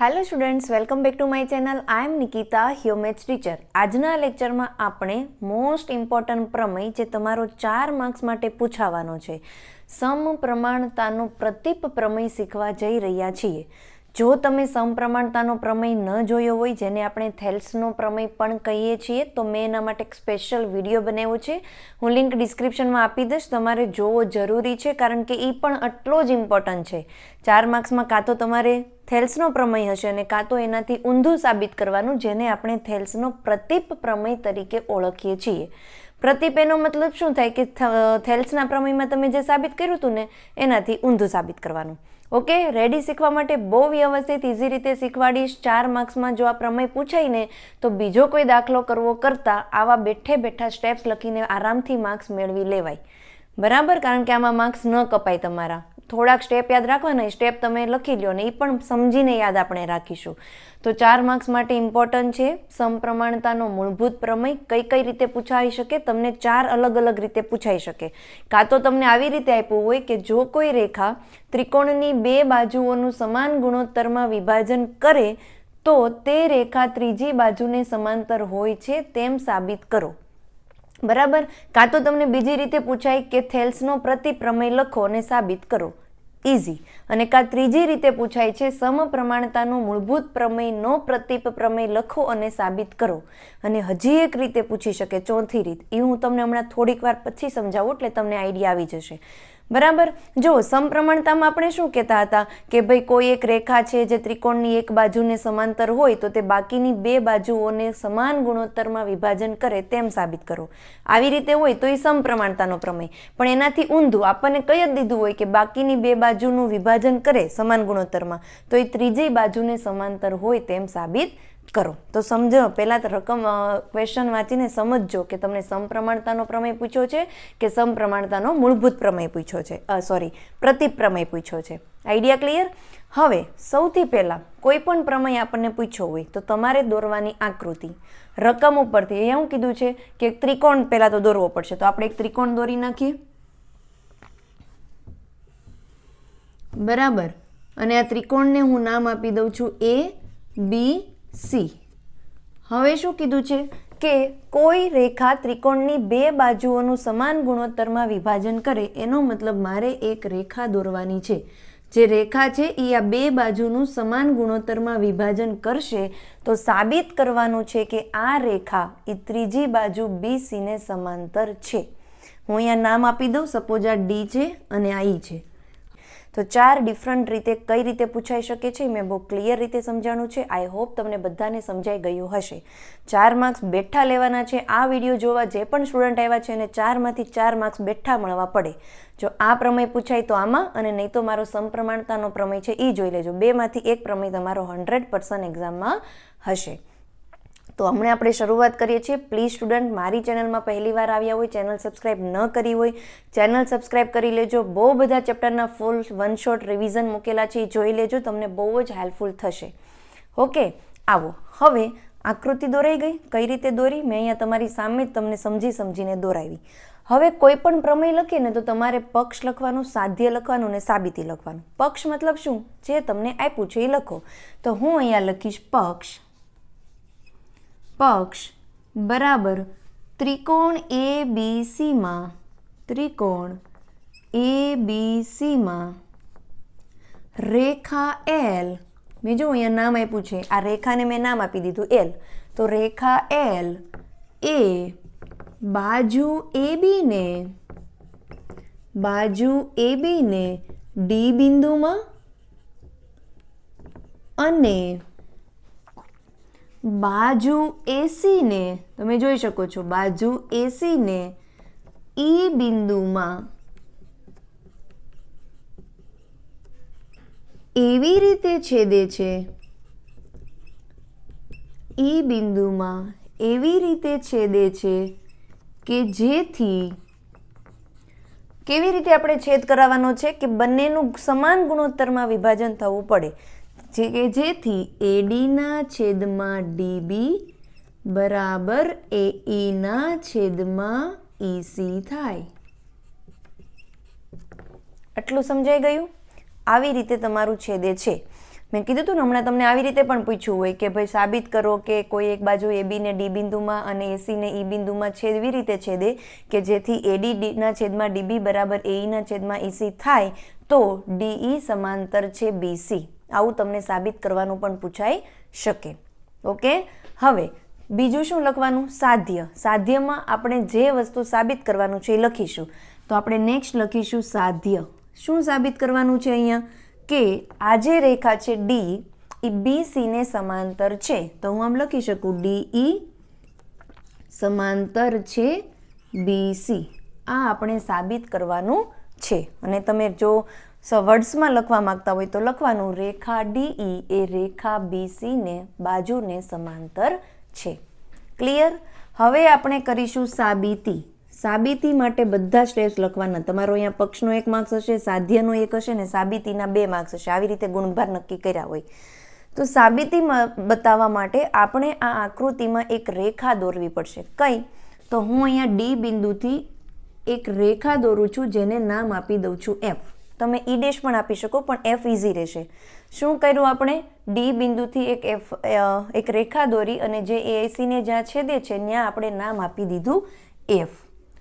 Hello students welcome back to my channel I am Nikita હ્યુમેચ teacher આજના લેક્ચરમાં આપણે most important પ્રમેય જે તમારો ચાર માર્ક્સ માટે પૂછાવાનો છે, સમપ્રમાણતાનો પ્રતિપ પ્રમેય શીખવા જઈ રહ્યા છીએ. જો તમે સમપ્રમાણતાનો પ્રમેય ન જોયો હોય, જેને આપણે થેલ્સનો પ્રમેય પણ કહીએ છીએ, તો મેં એના માટે એક સ્પેશિયલ વીડિયો બનાવ્યો છે. હું લિંક ડિસ્ક્રિપ્શનમાં આપી દઈશ. તમારે જોવો જરૂરી છે, કારણ કે એ પણ આટલો જ ઇમ્પોર્ટન્ટ છે. ચાર માર્ક્સમાં કાં તો તમારે થેલ્સનો પ્રમેય હશે અને કાં તો એનાથી ઊંધું સાબિત કરવાનું, જેને આપણે થેલ્સનો પ્રતિપ પ્રમેય તરીકે ઓળખીએ છીએ. પ્રતિપ એનો મતલબ શું થાય કે થેલ્સના પ્રમેયમાં તમે જે સાબિત કર્યું હતું ને, એનાથી ઊંધું સાબિત કરવાનું. ઓકે, રેડી શીખવા માટે બહુ વ્યવસ્થિત ઇઝી રીતે શીખવાડીશ. ચાર માર્ક્સમાં જો આ પ્રમેય પૂછાય ને તો બીજો કોઈ દાખલો કરવો કરતાં આવા બેઠે બેઠા સ્ટેપ્સ લખીને આરામથી માર્ક્સ મેળવી લેવાય. બરાબર? કારણ કે આમાં માર્ક્સ ન કપાય તમારા. થોડાક સ્ટેપ યાદ રાખવાના સ્ટેપ તમે લખી લો ને એ પણ સમજીને યાદ આપણે રાખીશું. તો ચાર માર્ક્સ માટે ઇમ્પોર્ટન્ટ છે સમપ્રમાણતાનો મૂળભૂત પ્રમેય કઈ કઈ રીતે પૂછાઈ શકે, તમને ચાર અલગ અલગ રીતે પૂછાઈ શકે. કાં તો તમને આવી રીતે આપ્યું હોય કે જો કોઈ રેખા ત્રિકોણની બે બાજુઓનું સમાન ગુણોત્તરમાં વિભાજન કરે, તો તે રેખા ત્રીજી બાજુને સમાંતર હોય છે તેમ સાબિત કરો. બરાબર? કાં તો તમને બીજી રીતે પૂછાય કે થેલ્સનો પ્રતિપ્રમેય લખો અને સાબિત કરો. ઇઝી અને કાં ત્રીજી રીતે પૂછાય છે, સમપ્રમાણતાનો મૂળભૂત પ્રમેયનો પ્રતિપ પ્રમેય લખો અને સાબિત કરો. અને હજી એક રીતે પૂછી શકે ચોથી રીત. એ હું તમને હમણાં થોડીક વાર પછી સમજાવું, એટલે તમને આઈડિયા આવી જશે. બરાબર? જો સમપ્રમાણતામાં આપણે શું કહેતા હતા કે ભાઈ કોઈ એક રેખા છે જે ત્રિકોણની એક બાજુને સમાંતર હોય તો તે બાકીની બે બાજુઓને સમાન ગુણોત્તરમાં વિભાજન કરે તેમ સાબિત કરો. આવી રીતે હોય તો એ સમપ્રમાણતાનો પ્રમેય. પણ એનાથી ઊંધું આપણને કહી જ દીધું હોય કે બાકીની બે બાજુનું વિભાજન કરે સમાન ગુણોત્તરમાં. તો એ ત્રીજી બાજુને સમાંતર હોય તેમ સાબિત કરો. તો સમજો, પહેલાં તો રકમ ક્વેશ્ચન વાંચીને સમજજો કે તમને સમપ્રમાણતાનો પ્રમેય પૂછ્યો છે કે સમપ્રમાણતાનો મૂળભૂત પ્રમેય પૂછ્યો છે? સોરી પ્રતિપ પ્રમેય પૂછ્યો છે. આઈડિયા ક્લિયર હવે, સૌથી પહેલાં, કોઈ પણ પ્રમેય આપણને પૂછ્યો હોય, તો તમારે દોરવાની આકૃતિ. રકમ ઉપરથી એ હું કીધું છે કે ત્રિકોણ પહેલાં તો દોરવો પડશે. તો આપણે એક ત્રિકોણ દોરી નાખીએ. બરાબર. અને આ ત્રિકોણને હું નામ આપી દઉં છું એ બી સી. હવે શું કીધું છે? કે કોઈ રેખા ત્રિકોણની બે બાજુઓનું સમાન ગુણોત્તરમાં વિભાજન કરે, એનો મતલબ મારે એક રેખા દોરવાની છે. જે રેખા છે, એ આ બે બાજુનું સમાન ગુણોત્તરમાં વિભાજન કરશે, તો સાબિત કરવાનું છે કે આ રેખા એ ત્રીજી બાજુ બી સીને સમાંતર છે. હું અહીંયા નામ આપી દઉં, સપોઝ આ ડી છે અને આ ઈ છે. તો ચાર ડિફરન્ટ રીતે કઈ રીતે પૂછાઈ શકે છે મેં બહુ ક્લિયર રીતે સમજાણું છે. આઈ હોપ તમને બધાને સમજાઈ ગયું હશે. ચાર માર્ક્સ બેઠા લેવાના છે. આ વીડિયો જોવા જે પણ સ્ટુડન્ટ આવ્યા છે એને ચારમાંથી ચાર માર્ક્સ બેઠા મળવા પડે. જો આ પ્રમેય પૂછાય તો આમાં અને નહીં તો મારો સમપ્રમાણતાનો પ્રમેય છે એ જોઈ લેજો. બેમાંથી એક પ્રમેય તમારો હંડ્રેડ પર્સન્ટ એક્ઝામમાં હશે. તો હમણાં આપણે શરૂઆત કરીએ છીએ. પ્લીઝ સ્ટુડન્ટ મારી ચેનલમાં પહેલી વાર આવ્યા હોય, ચેનલ સબસ્ક્રાઈબ ન કરી હોય, ચેનલ સબસ્ક્રાઈબ કરી લેજો. બહુ બધા ચેપ્ટરના ફૂલ વન શોટ રિવિઝન મૂકેલા છે, એ જોઈ લેજો, તમને બહુ જ હેલ્પફુલ થશે. ઓકે આવો. હવે આકૃતિ દોરાઈ ગઈ. કઈ રીતે દોરી? મેં અહીંયા તમારી સામે જ તમને સમજી સમજીને દોરાવી. હવે કોઈ પણ પ્રમેય લખીએ ને તો તમારે પક્ષ લખવાનું, સાધ્ય લખવાનું ને સાબિતી લખવાનું. પક્ષ મતલબ શું? જે તમને આપ્યું છે, એ લખો. તો હું અહીંયા લખીશ પક્ષ. પક્ષ બરાબર ત્રિકોણ એ બી સીમાં ત્રિકોણ એ બી સીમાં રેખા એલ મેં જો અહીંયા નામ આપ્યું છે. આ રેખાને મેં નામ આપી દીધું એલ તો રેખા એલ એ બાજુ એ બીને બાજુ એ બીને ડી બિંદુમાં અને બાજુ એસીને તમે જોઈ શકો છો, બાજુ એસીને ઈ બિંદુમાં એવી રીતે છેદે છે. ઈ બિંદુમાં એવી રીતે છેદે છે કે જેથી કેવી રીતે આપણે છેદ કરાવવાનો છે કે બંનેનું સમાન ગુણોત્તરમાં વિભાજન થવું પડે. જે કે જેથી એડીના છેદમાં ડીબી બરાબર એ ઈના છેદમાં ઈસી થાય. આટલું સમજાઈ ગયું? આવી રીતે તમારું છેદે છે. મેં કીધું હતું ને હમણાં તમને આવી રીતે પણ પૂછ્યું હોય કે ભાઈ સાબિત કરો કે કોઈ એક બાજુ એ બીને ડી બિંદુમાં અને એસીને ઈ બિંદુમાં છેદવી રીતે છેદે કે જેથી એડી ડીના છેદમાં ડીબી બરાબર એઈના છેદમાં ઈસી થાય તો ડીઈ સમાંતર છે બીસી આવું તમને સાબિત કરવાનું પણ પૂછાઈ શકે. ઓકે? હવે, બીજું શું લખવાનું? સાધ્ય. સાધ્યમાં આપણે જે વસ્તુ સાબિત કરવાનું છે એ લખીશું. તો આપણે નેક્સ્ટ લખીશું સાધ્ય. શું સાબિત કરવાનું છે અહીંયા? કે આ જે રેખા છે ડી એ બી સીને સમાંતર છે. તો હું આમ લખી શકું? ડી ઈ સમાંતર છે બીસી આ આપણે સાબિત કરવાનું છે. અને તમે જો વર્ડ્સમાં લખવા માંગતા હોય તો લખવાનું રેખા ડીઈ એ રેખા બીસીને બાજુને સમાંતર છે. ક્લિયર હવે આપણે કરીશું સાબિતી. સાબિતી માટે બધા સ્ટેપ્સ લખવાના. તમારો અહીંયા પક્ષનો એક માર્ક્સ હશે, સાધ્યનો એક હશે ને સાબિતીના બે માર્ક્સ હશે. આવી રીતે ગુણભાર નક્કી કર્યા હોય. તો સાબિતીમાં બતાવવા માટે આપણે આ આકૃતિમાં એક રેખા દોરવી પડશે. કઈ? તો હું અહીંયા ડી બિંદુથી એક રેખા દોરું છું, જેને નામ આપી દઉં છું એફ તમે ઈ ડેશ પણ આપી શકો, પણ એફ ઇઝી રહેશે. શું કર્યું આપણે? ડી બિંદુથી એક એફ એક રેખા દોરી અને જે એસીને જ્યાં છેદે છે, ત્યાં આપણે નામ આપી દીધું એફ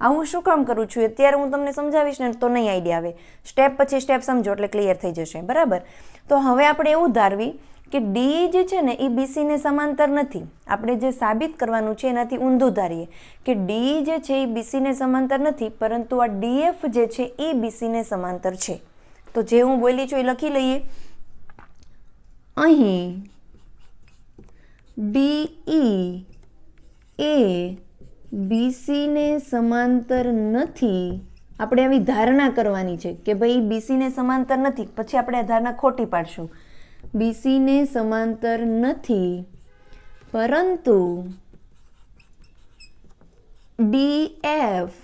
આવું શું કામ કરું છું? અત્યારે હું તમને સમજાવીશ ને તો નહીં આઈડિયા આવે. સ્ટેપ પછી સ્ટેપ સમજો એટલે ક્લિયર થઈ જશે. બરાબર? તો હવે આપણે એવું ધારવી કે ડી જે છે ને, એ બીસીને સમાંતર નથી. આપણે જે સાબિત કરવાનું છે એનાથી ઊંધું ધારીએ કે ડી જે છે એ બીસીને સમાંતર નથી, પરંતુ આ ડીએફ જે છે એ બીસીને સમાંતર છે. તો જે હું બોલી છું એ લખી લઈએ. અહીં ડીઈ એ બીસીને સમાંતર નથી. આપણે આવી ધારણા કરવાની છે કે ભાઈ બીસીને સમાંતર નથી. પછી આપણે આ ધારણા ખોટી પાડશું. બીસીને સમાંતર નથી, પરંતુ ડીએફ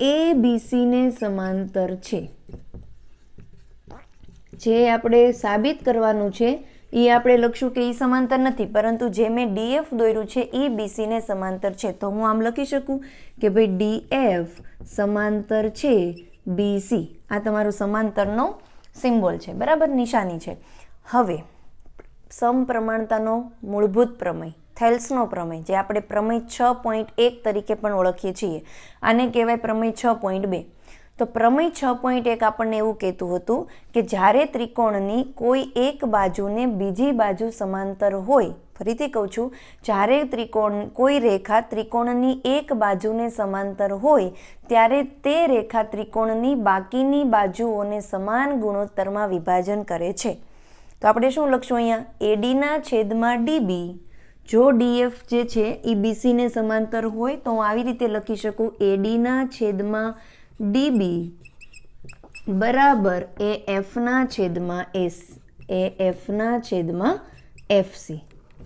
એ બીસીને સમાંતર છે. જે આપણે સાબિત કરવાનું છે એ આપણે લખશું કે એ સમાંતર નથી, પરંતુ જે મેં ડીએફ દોર્યું છે એ બીસીને સમાંતર છે. તો હું આમ લખી શકું કે ભાઈ ડીએફ સમાંતર છે, બીસી. આ તમારું સમાંતરનો સિમ્બોલ છે. બરાબર? નિશાની છે. હવે, સમપ્રમાણતાનો મૂળભૂત પ્રમેય, થેલ્સનો પ્રમેય, જે આપણે પ્રમેય છ પોઈન્ટ એક તરીકે પણ ઓળખીએ છીએ. આને કહેવાય પ્રમેય છ પોઈન્ટ બે. તો પ્રમેય છ પોઈન્ટ એક આપણને એવું કહેતું હતું કે જ્યારે ત્રિકોણની કોઈ એક બાજુને બીજી બાજુ સમાંતર હોય, ફરીથી કહું છું, જ્યારે ત્રિકોણ, કોઈ રેખા ત્રિકોણની એક બાજુને સમાંતર હોય, ત્યારે તે રેખા ત્રિકોણની બાકીની બાજુઓને સમાન ગુણોત્તરમાં વિભાજન કરે છે. તો આપણે શું લખશું અહીંયા? એડીના છેદમાં ડીબી જો ડીએફ જે છે એ બીસીને સમાંતર હોય, તો હું આવી રીતે લખી શકું. એડીના છેદમાં ડીબી બરાબર એ એફના છેદમાં એસ એ એફના છેદમાં એફસી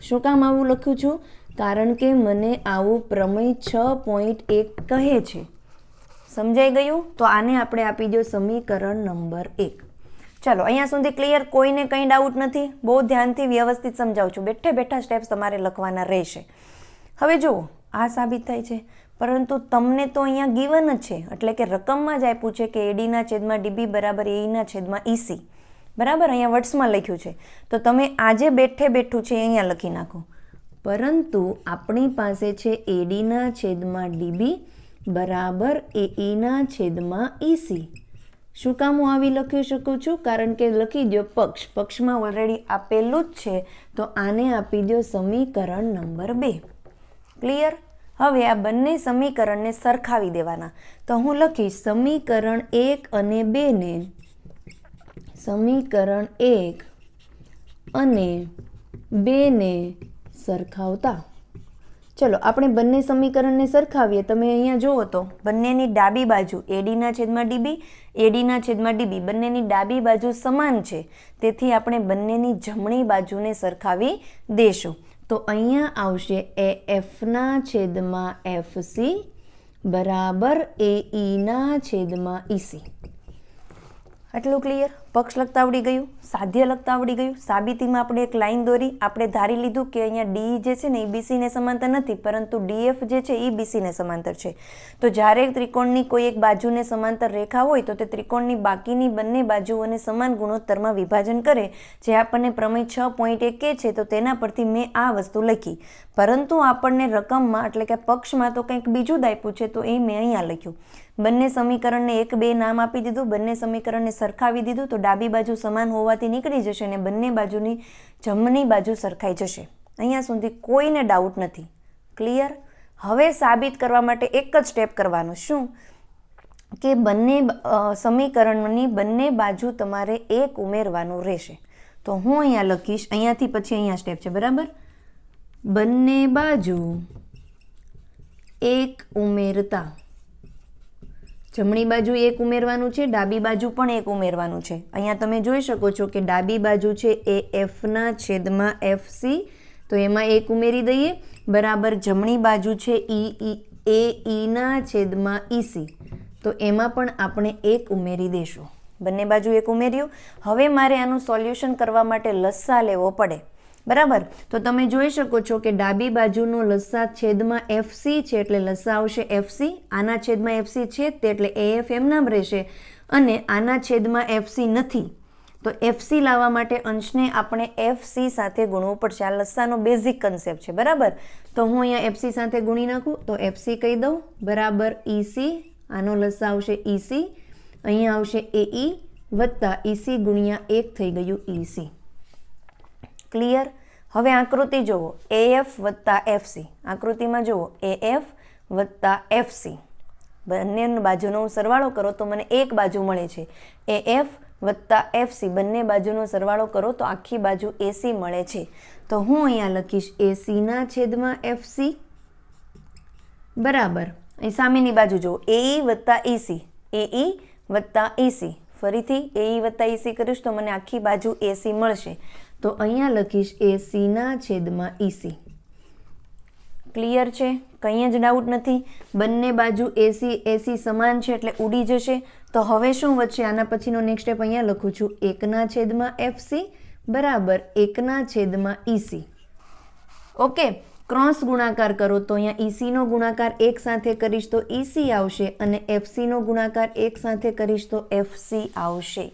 શું કામ આવું લખ્યું છું? કારણ કે મને આવું પ્રમેય છ પોઈન્ટ એક કહે છે. સમજાઈ ગયું? તો આને આપણે આપી દો સમીકરણ નંબર એક. ચાલો, અહીંયા સુધી ક્લિયર કોઈને કંઈ ડાઉટ નથી? બહુ ધ્યાનથી વ્યવસ્થિત સમજાવું છું. બેઠે બેઠા સ્ટેપ્સ તમારે લખવાના રહેશે. હવે જુઓ, આ સાબિત થાય છે. પરંતુ તમને તો અહીંયા ગીવન જ છે. એટલે કે રકમમાં જ આપ્યું છે કે એડીના છેદમાં ડીબી બરાબર એઈના છેદમાં ઈસી બરાબર? અહીંયા વર્ડ્સમાં લખ્યું છે. તો તમે આજે બેઠે બેઠું છે અહીંયા લખી નાખો. પરંતુ આપણી પાસે છે એડીના છેદમાં ડીબી બરાબર એઈના છેદમાં ઈસી શું કામ હું આવી લખી શકું છું? કારણ કે લખી દો પક્ષ. પક્ષમાં ઓલરેડી આપેલું જ છે. તો આને આપી દો સમીકરણ નંબર બે. ક્લિયર હવે આ બંને સમીકરણને સરખાવી દેવાના. તો હું લખીશ, સમીકરણ એક અને બેને સમીકરણ એક અને બેને સરખાવતા. ચલો, આપણે બંને સમીકરણને સરખાવીએ. તમે અહીંયા જુઓ તો. બંનેની ડાબી બાજુ એડીના છેદમાં ડીબી એડીના છેદમાં ડીબી. બંનેની ડાબી બાજુ સમાન છે. તેથી આપણે બંનેની જમણી બાજુને સરખાવી દેશું. તો અહીંયા આવશે એ એફના છેદમાં એફસી બરાબર એ ઈના છેદમાં ઈસી. આટલું ક્લિયર પક્ષ લખતા આવડી ગયું, સાધ્ય લખતા આવડી ગયું. સાબિતીમાં આપણે એક લાઈન દોરી, આપણે ધારી લીધું કે અહીંયા ડી જે છે ને, એ બીસીને સમાંતર નથી, પરંતુ ડીએફ જે છે, એ બીસીને સમાંતર છે. તો જ્યારે ત્રિકોણની કોઈ એક બાજુને સમાંતર રેખા હોય, તો તે ત્રિકોણની બાકીની બંને બાજુઓને સમાન ગુણોત્તરમાં વિભાજન કરે. જે આપણને પ્રમેય છ પોઈન્ટ એક કે છે, તો તેના પરથી મેં આ વસ્તુ લખી. પરંતુ આપણને રકમમાં, એટલે કે પક્ષમાં તો કંઈક બીજું આપ્યું છે, તો એ મેં અહીંયા લખ્યું. બંને સમીકરણને એક બે નામ આપી દીધું, બંને સમીકરણને સરખાવી દીધું, તો ડાબી બાજુ સમાન હોવાથી નીકળી જશે અને બંને બાજુની જમણી બાજુ સરખાઈ જશે. અહીંયા સુધી કોઈને ડાઉટ નથી. ક્લિયર હવે સાબિત કરવા માટે એક જ સ્ટેપ કરવાનું. શું? કે બંને સમીકરણની બંને બાજુ તમારે એક ઉમેરવાનું રહેશે. તો હું અહીંયા લખીશ. અહીંયાથી પછી અહીંયા સ્ટેપ છે, બરાબર? બંને બાજુ એક ઉમેરતા. જમણી બાજુ એક ઉમેરવાનું છે, ડાબી બાજુ પણ એક ઉમેરવાનું છે. અહીંયા તમે જોઈ શકો છો કે ડાબી બાજુ છે એ એફના છેદમાં એફ સી તો એમાં એક ઉમેરી દઈએ. બરાબર જમણી બાજુ છે ઈ એ ઈના છેદમાં ઈસી તો એમાં પણ આપણે એક ઉમેરી દઈશું બંને બાજુ એક ઉમેર્યું. હવે મારે આનું સોલ્યુશન કરવા માટે લસ્સા લેવો પડે. બરાબર? તો તમે જોઈ શકો છો કે ડાબી બાજુનો લસ્સા છેદમાં એફસી છે, એટલે લસ્સા આવશે એફસી આના છેદમાં એફસી છે, તે એટલે એએફ એમ નામ રહેશે. અને આના છેદમાં એફસી નથી. તો એફસી લાવવા માટે અંશને આપણે એફસી સાથે ગુણવું પડશે. આ લસ્સાનો બેઝિક કન્સેપ્ટ છે, બરાબર? તો હું અહીંયા એફસી સાથે ગુણી નાખું, તો એફસી કહી દઉં. બરાબર ઈસી આનો લસ્સા આવશે ઈસી અહીંયા આવશે એઈ વત્તા ઈસી ગુણ્યા એક થઈ ગયું ઈસી ક્લિયર હવે આકૃતિ જુઓ એએફ વત્તા એફસી આકૃતિમાં જુઓ એએફ વત્તા એફસી બંને બાજુનો સરવાળો કરો તો મને એક બાજુ મળે છે. એ એફ વત્તા એફસી બંને બાજુનો સરવાળો કરો તો આખી બાજુ એસી મળે છે. તો હું અહીંયા લખીશ એસીના છેદમાં એફસી બરાબર. અહીં સામેની બાજુ જુઓ. એઈ વત્તા ઈસી એઈ વત્તા ઈસી ફરીથી એઈ વત્તા ઈસી કરીશ તો મને આખી બાજુ એસી મળશે. તો અહીંયા લખીશ એસીના છેદમાં ઈસી ક્લિયર છે? કંઈ જ ડાઉટ નથી. બંને બાજુ એસી એસી સમાન છે એટલે ઉડી જશે. તો હવે શું વચ્ચે આના પછીનો નેક્સ્ટ સ્ટેપ અહીંયા લખું છું. એકના છેદમાં એફસી બરાબર એકના છેદમાં ઈસી ઓકે, ક્રોસ ગુણાકાર કરો. તો અહીંયા ઈસીનો ગુણાકાર એક સાથે કરીશ તો ઈસી આવશે અને એફસીનો ગુણાકાર એક સાથે કરીશ તો એફસી આવશે.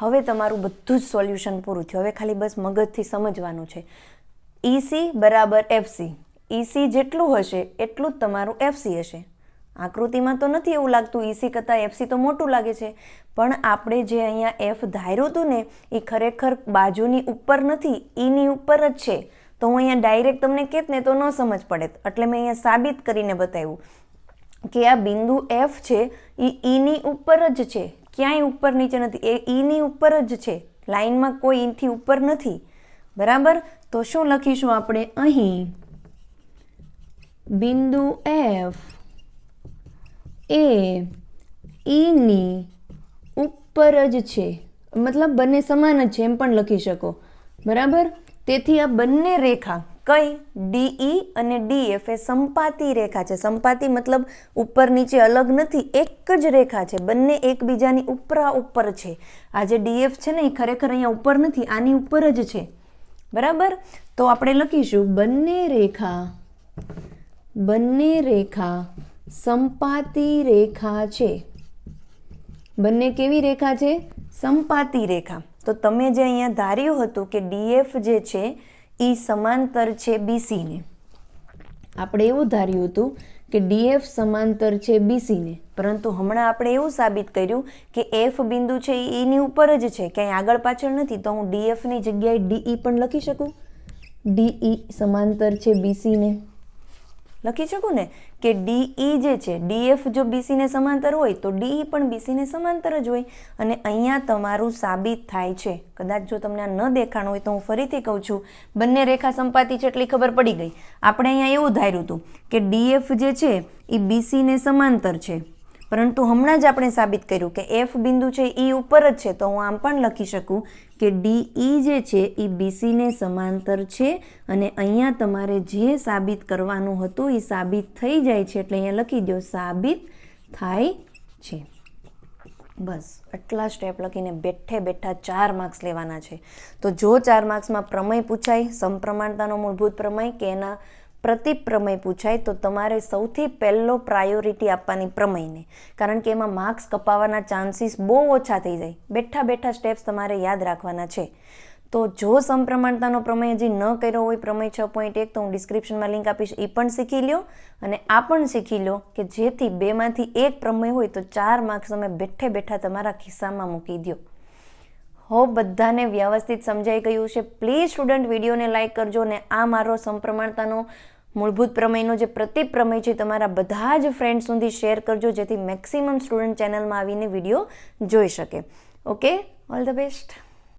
હવે તમારું બધું જ સોલ્યુશન પૂરું થયું. હવે ખાલી બસ મગજથી સમજવાનું છે. ઈસી બરાબર એફસી ઈસી જેટલું હશે એટલું જ તમારું એફસી હશે. આકૃતિમાં તો નથી એવું લાગતું. ઈસી કરતાં એફસી તો મોટું લાગે છે. પણ આપણે જે અહીંયા એફ ધાર્યું હતું ને, એ ખરેખર બાજુની ઉપર નથી ઈની ઉપર જ છે. તો હું અહીંયા ડાયરેક્ટ તમને કહેત ને તો ન સમજ પડે. એટલે મેં અહીંયા સાબિત કરીને બતાવ્યું કે આ બિંદુ એફ છે, એ ઈની ઉપર જ છે. ક્યાંય ઉપર નીચે નથી. એ ઈની ઉપર જ છે. લાઈનમાં કોઈ ઈથી ઉપર નથી. બરાબર? તો શું લખીશું આપણે અહીં? બિંદુ એફ એ ઈની ઉપર જ છે. મતલબ બંને સમાન જ છે એમ પણ લખી શકો. બરાબર? તેથી આ બંને રેખા કઈ ડીઈ અને ડીએફ એ સંપાતી રેખા છે. સંપાતી મતલબ ઉપર નીચે અલગ નથી, એક જ રેખા છે. બંને એકબીજાની ઉપરા ઉપર છે. આ જે ડીએફ છે ને એ ખરેખર અહીંયા ઉપર નથી, આની ઉપર જ છે. બરાબર? તો આપણે લખીશું, બંને રેખા બંને રેખા સંપાતી રેખા છે. બંને કેવી રેખા છે? સંપાતી રેખા. તો તમે જે અહીંયા ધાર્યું હતું કે ડીએફ જે છે એ સમાંતર છે બીસીને આપણે એવું ધાર્યું હતું કે ડીએફ સમાંતર છે બીસીને પરંતુ હમણાં આપણે એવું સાબિત કર્યું કે એફ બિંદુ છે એની ઉપર જ છે. ક્યાંય આગળ પાછળ નથી, તો હું ડીએફની જગ્યાએ ડીઈ પણ લખી શકું? ડીઈ સમાંતર છે બીસીને લખી શકું ને? કે ડીઈ જે છે ડીએફ જો બીસીને સમાંતર હોય, તો ડીઈ પણ બીસીને સમાંતર જ હોય. અને અહીંયા તમારું સાબિત થાય છે. કદાચ જો તમને આ ન દેખાણ હોય તો હું ફરીથી કહું છું, બંને રેખા સંપાતી છે એટલી ખબર પડી ગઈ. આપણે અહીંયા એવું ધાર્યું હતું કે ડીએફ જે છે, એ બીસીને સમાંતર છે. પરંતુ હમણાં જ આપણે સાબિત કર્યું કે એફ બિંદુ છે એ ઉપર જ છે. તો હું આમ પણ લખી શકું કે ડીઈ જે છે, એ બીસીને સમાંતર છે અને અહીંયા તમારે જે સાબિત કરવાનું હતું, એ સાબિત થઈ જાય છે. એટલે અહીંયા લખી દો સાબિત થાય છે. બસ, આટલા સ્ટેપ લખીને બેઠે બેઠા ચાર માર્ક્સ લેવાના છે. તો જો ચાર માર્ક્સમાં પ્રમેય પૂછાય સમપ્રમાણતાનો મૂળભૂત પ્રમેય કે એના પ્રતિપ્રમેય પૂછાય, તો તમારે સૌથી પહેલો પ્રાયોરિટી આપવાની પ્રમેયને. કારણ કે એમાં માર્ક્સ કપાવવાના ચાન્સીસ બહુ ઓછા થઈ જાય. બેઠા બેઠા સ્ટેપ્સ તમારે યાદ રાખવાના છે. તો જો સમપ્રમાણતાનો પ્રમેય હજી ન કર્યો હોય, પ્રમેય છ પોઈન્ટ એક, તો હું ડિસ્ક્રિપ્શનમાં લિંક આપીશ. એ પણ શીખી લ્યો અને આ પણ શીખી લો કે જેથી બેમાંથી એક પ્રમેય હોય, તો ચાર માર્ક્સ તમે બેઠે બેઠા તમારા ખિસ્સામાં મૂકી દો હો, બધાને વ્યવસ્થિત સમજાઈ ગયું છે. પ્લીઝ સ્ટુડન્ટ વિડીયોને લાઇક કરજો અને આ મારો સમપ્રમાણતાનો મૂળભૂત પ્રમેયનો જે પ્રતિપ્રમેય છે તમારા બધા જ ફ્રેન્ડ સુધી શેર કરજો, જેથી મેક્સિમમ સ્ટુડન્ટ ચેનલમાં આવીને વીડિયો જોઈ શકે. Okay all the best